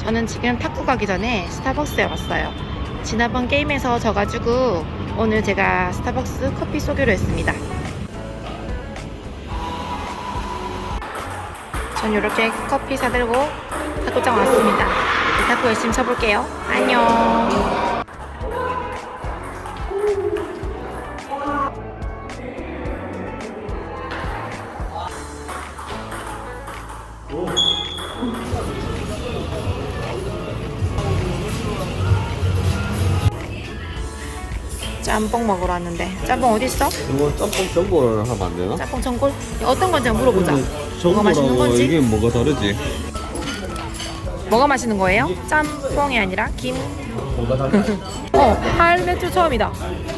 저는 지금 탁구 가기 전에 스타벅스에 왔어요. 지난번 게임에서 져가지고 오늘 제가 스타벅스 커피 쏘기로 했습니다. 전 이렇게 커피 사들고 탁구장 왔습니다. 탁구 열심히 쳐볼게요. 안녕. 짬뽕 먹으러 왔는데 짬뽕 어디 있어? 이거 짬뽕 전골을 하면 안 되나? 짬뽕 전골? 어떤 건지 한번 물어보자. 뭐가 맛있는 건지? 이게 뭐가 다르지? 뭐가 맛있는 거예요? 짬뽕이 아니라 김. 뭐가 다르지? 어, 할매추 처음이다.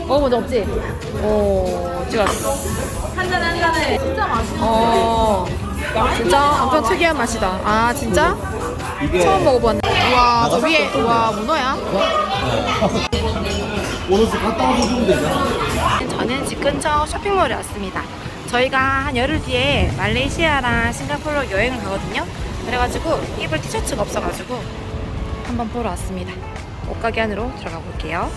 먹어본 적 없지? 오, 찍었어. 한잔 한잔해. 진짜 맛있어. 어, 진짜 엄청 특이한 맛이다. 아, 진짜? 처음 먹어봤네. 우와, 저 위에, 우와, 문어야? 오늘 갔다 와서 주면 되잖아. 저는 집 근처 쇼핑몰에 왔습니다. 저희가 한 열흘 뒤에 말레이시아랑 싱가포르로 여행을 가거든요. 그래가지고 입을 티셔츠가 없어가지고 한번 보러 왔습니다. 옷가게 안으로 들어가 볼게요.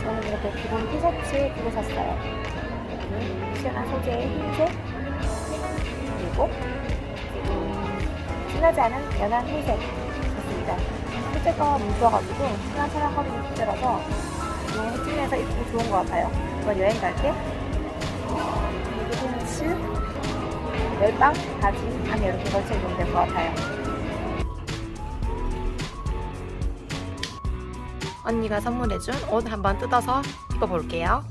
저는 이렇게 기본 티셔츠 두개 샀어요. 여기 시원한 소재의 흰색 그리고 음, 진하지 않은 연한 흰색 샀습니다. 소재가 뭉쳐가지고 친한 사랑거리는 소재라서 너무 흑진해서 입기 좋은 것 같아요. 이번 여행 갈때 그리고 츠 멜빵 바지 안에 이렇게 걸쳐 입으면 될 것 같아요. 언니가 선물해준 옷 한번 뜯어서 입어볼게요.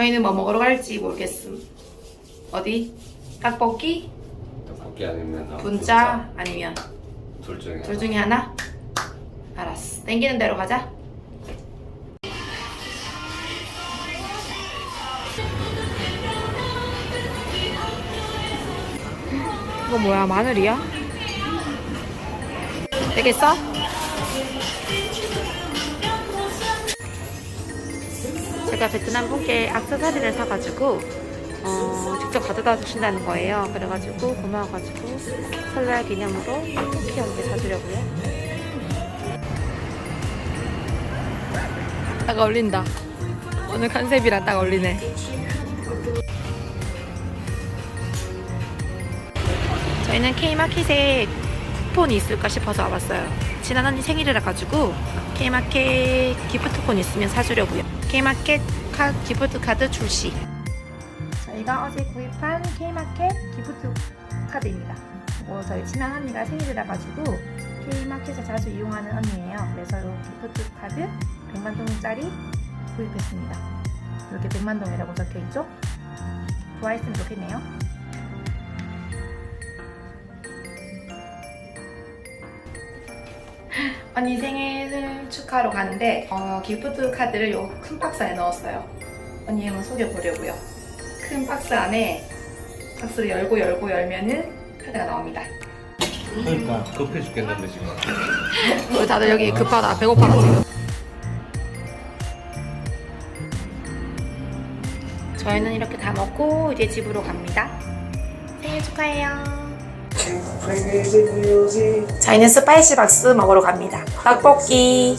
저희는 뭐 먹으러 갈지 모르겠음. 어디? 떡볶이? 떡볶이 아니면 분짜? 아니면 둘 중에 둘 중에 하나? 알았어. 땡기는 대로 가자. 이거 뭐야? 마늘이야? 되겠어? 제가 베트남 분께 악세사리를 사가지고 어, 직접 가져다 주신다는 거예요. 그래가지고 고마워가지고 설날 기념으로 쿠키 한 개 사주려고요. 딱 어울린다. 오늘 컨셉이랑 딱 어울리네. 저희는 K마켓에 쿠폰이 있을까 싶어서 와봤어요. 지난 언니 생일이라 가지고 K마켓 기프트콘 있으면 사주려고요. K마켓 카, 기프트 카드 출시. 저희가 어제 구입한 K마켓 기프트 카드입니다. 뭐 저희 친한 언니가 생일이라 가지고 K마켓을 자주 이용하는 언니예요. 그래서 이 기프트 카드 100만 동짜리 구입했습니다. 이렇게 100만 동이라고 적혀 있죠? 좋아했으면 좋겠네요. 언니 생일을 축하하러 가는데 어, 기프트 카드를 요 큰 박스 안에 넣었어요. 언니 한번 속여보려고요. 큰 박스 안에 박스를 열고 열고 열면은 카드가 나옵니다. 그러니까 급해 죽겠는데 지금. 우리 다들 여기 급하다 배고파라 지금. 저희는 이렇게 다 먹고 이제 집으로 갑니다. 생일 축하해요. 저희는 스파이시 박스 먹으러 갑니다. 떡볶이.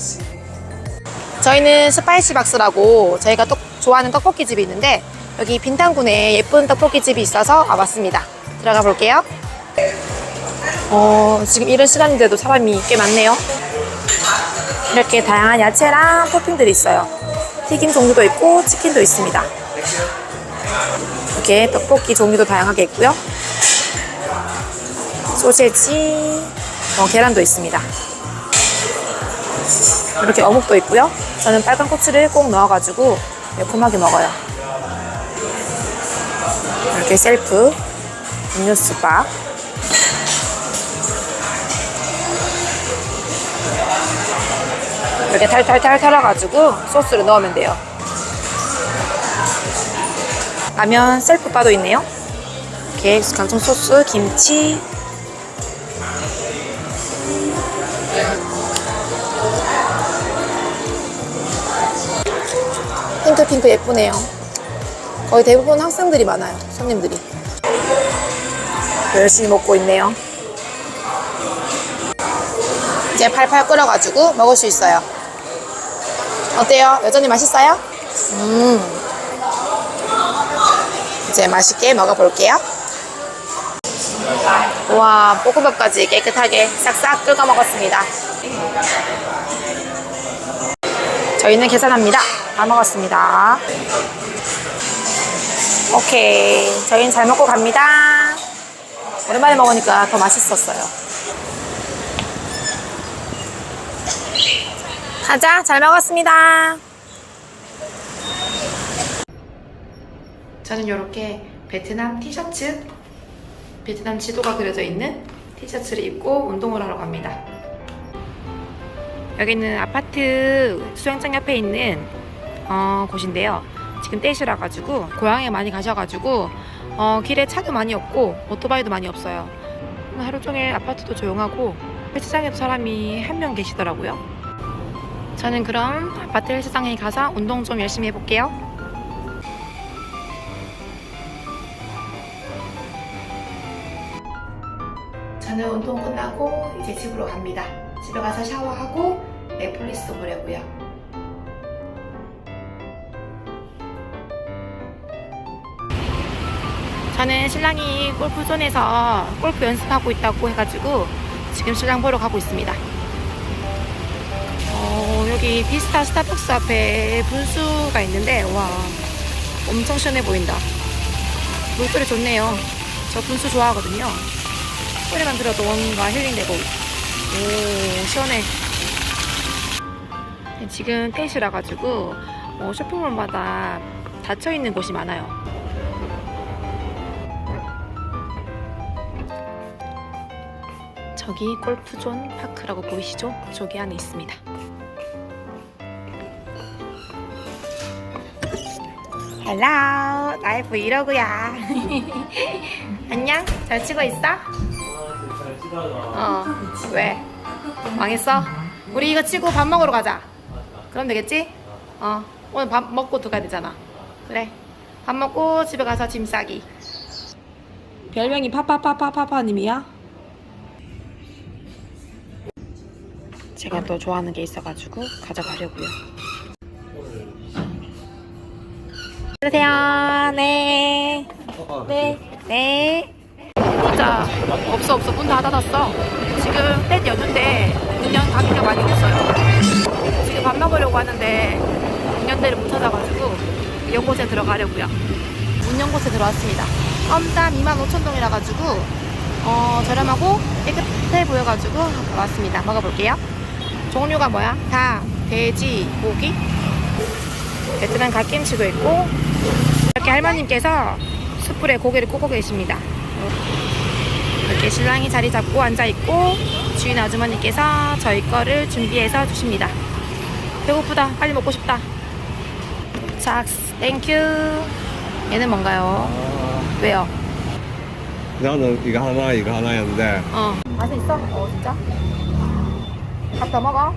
저희는 스파이시 박스라고 저희가 떡, 좋아하는 떡볶이 집이 있는데 여기 빈탄군에 예쁜 떡볶이 집이 있어서 와봤습니다. 들어가 볼게요. 어, 지금 이런 시간인데도 사람이 꽤 많네요. 이렇게 다양한 야채랑 토핑들이 있어요. 튀김 종류도 있고 치킨도 있습니다. 이렇게 떡볶이 종류도 다양하게 있고요. 소세지, 어, 계란도 있습니다. 이렇게 어묵도 있고요. 저는 빨간 고추를 꼭 넣어가지고 매콤하게 먹어요. 이렇게 셀프 음료수 바 이렇게 탈탈탈 털어가지고 소스를 넣으면 돼요. 라면 셀프 바도 있네요. 이렇게 각종 소스, 김치. 핑크 예쁘네요. 거의 대부분 학생들이 많아요. 손님들이. 열심히 먹고 있네요. 이제 팔팔 끓여가지고 먹을 수 있어요. 어때요? 여전히 맛있어요? 음. 이제 맛있게 먹어볼게요. 와, 볶음밥까지 깨끗하게 싹싹 끓여 먹었습니다. 저희는 계산합니다. 다 먹었습니다. 오케이. 저희는 잘 먹고 갑니다. 오랜만에 먹으니까 더 맛있었어요. 가자, 잘 먹었습니다. 저는 이렇게 베트남 티셔츠, 베트남 지도가 그려져 있는 티셔츠를 입고 운동을 하러 갑니다. 여기는 아파트 수영장 옆에 있는 어, 곳인데요. 지금 떼시라 가지고 고향에 많이 가셔가지고 어, 길에 차도 많이 없고 오토바이도 많이 없어요. 하루 종일 아파트도 조용하고 헬스장에도 사람이 한 명 계시더라고요. 저는 그럼 아파트 헬스장에 가서 운동 좀 열심히 해볼게요. 저는 운동 끝나고 이제 집으로 갑니다. 집에 가서 샤워하고 넷플릭스 보려고요. 저는 신랑이 골프존에서 골프 연습하고 있다고 해가지고 지금 신랑 보러 가고 있습니다. 어, 여기 비스타 스타벅스 앞에 분수가 있는데 와 엄청 시원해 보인다. 물소리 좋네요. 저 분수 좋아하거든요. 소리만 들어도 뭔가 힐링되고 오 시원해. 지금 땡시라 가지고 어, 쇼핑몰마다 닫혀 있는 곳이 많아요. 저기 골프존 파크라고 보이시죠? 저기 안에 있습니다. 헬로 나의 브이로그야 안녕 잘 치고 있어? 어 왜? 망했어? 우리 이거 치고 밥 먹으러 가자 그럼 되겠지? 어 오늘 밥 먹고 들어가야 되잖아 그래 밥 먹고 집에 가서 짐 싸기 별명이 파파파파파파님이야? 제가 또 좋아하는 게 있어가지고 가져가려고요 안녕하세요 네 네. 네. 진짜 없어 없어 문 다 닫았어. 지금 땐 연휴인데 문연 가기가 많이 없어요. 지금 밥 먹으려고 하는데 문연대를 못 찾아가지고 연곳에 들어가려고요. 문연곳에 들어왔습니다. 껌땀 25,000동이라 가지고 어, 저렴하고 깨끗해 보여가지고 왔습니다. 먹어볼게요. 종류가 뭐야? 닭, 돼지, 고기, 베트남 갓김치도 있고 이렇게 할머님께서 숯불에 고기를 굽고 계십니다. 이렇게 신랑이 자리 잡고 앉아 있고 주인 아주머니께서 저희 거를 준비해서 주십니다. 배고프다. 빨리 먹고 싶다. 착스, 땡큐. 얘는 뭔가요? 왜요? 나는 이거 하나 이거 하나였는데 어. 맛은 있어? 어, 진짜? 밥 더 먹어?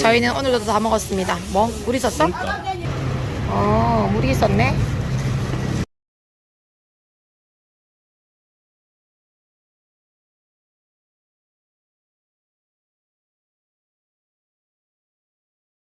저희는 오늘도 다 먹었습니다. 뭐? 물 있었어? 어, 물이 있었네.